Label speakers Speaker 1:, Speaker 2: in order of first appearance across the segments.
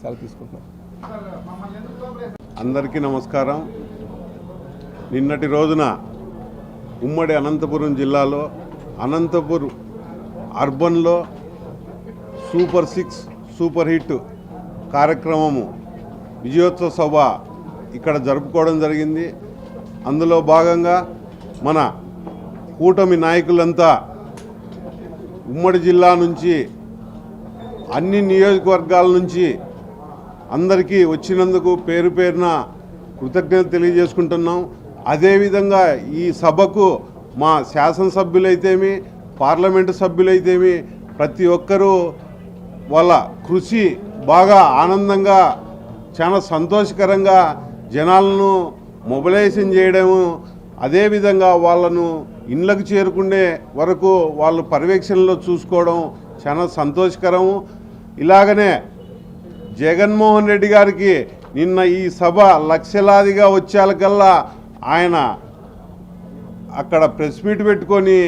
Speaker 1: సెలవు తీసుకుంటున్నాం.
Speaker 2: అందరికీ నమస్కారం. నిన్నటి రోజున ఉమ్మడి అనంతపురం జిల్లాలో అనంతపూర్ అర్బన్లో సూపర్ సిక్స్ సూపర్ హిట్ కార్యక్రమము విజయోత్సవ సభ ఇక్కడ జరుపుకోవడం జరిగింది. అందులో భాగంగా మన కూటమి నాయకులంతా ఉమ్మడి జిల్లా నుంచి అన్ని నియోజకవర్గాల నుంచి అందరికీ వచ్చినందుకు పేరు పేరున కృతజ్ఞత తెలియజేసుకుంటున్నాం. అదేవిధంగా ఈ సభకు మా శాసనసభ్యులైతేమి పార్లమెంటు సభ్యులైతేమి ప్రతి ఒక్కరూ వాళ్ళ కృషి బాగా ఆనందంగా చాలా సంతోషకరంగా జనాలను మొబిలైజేషన్ చేయడము అదేవిధంగా వాళ్ళను ఇండ్లకు చేరుకునే వరకు వాళ్ళు పర్యవేక్షణలో చూసుకోవడం చాలా సంతోషకరము. ఇలాగనే జగన్మోహన్ రెడ్డి గారికి నిన్న ఈ సభ లక్షలాదిగా వచ్చేకల్లా ఆయన అక్కడ ప్రెస్ మీట్ పెట్టుకొని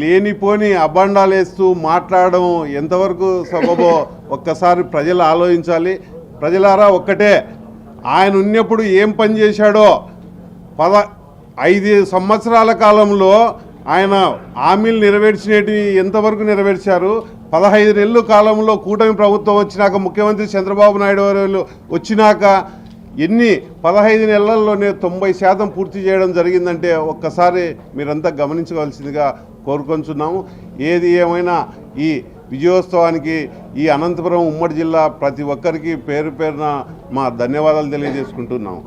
Speaker 2: లేనిపోని అబండాలు వేస్తూ మాట్లాడడం ఎంతవరకు సబబో ఒక్కసారి ప్రజలు ఆలోచించాలి. ప్రజలారా ఒక్కటే ఆయన ఉన్నప్పుడు ఏం పని చేశాడో పద ఐదు సంవత్సరాల కాలంలో ఆయన హామీలు నెరవేర్చినవి ఎంతవరకు నెరవేర్చారు? పదహైదు నెలల కాలంలో కూటమి ప్రభుత్వం వచ్చినాక ముఖ్యమంత్రి చంద్రబాబు నాయుడు గారు వచ్చినాక ఎన్ని పదహైదు నెలల్లోనే తొంభై శాతం పూర్తి చేయడం జరిగిందంటే ఒక్కసారి మీరంతా గమనించవలసిందిగా కోరుకొంచున్నాము. ఏది ఏమైనా ఈ విజయోత్సవానికి ఈ అనంతపురం ఉమ్మడి జిల్లా ప్రతి ఒక్కరికి పేరు పేరున మా ధన్యవాదాలు తెలియజేసుకుంటున్నాము.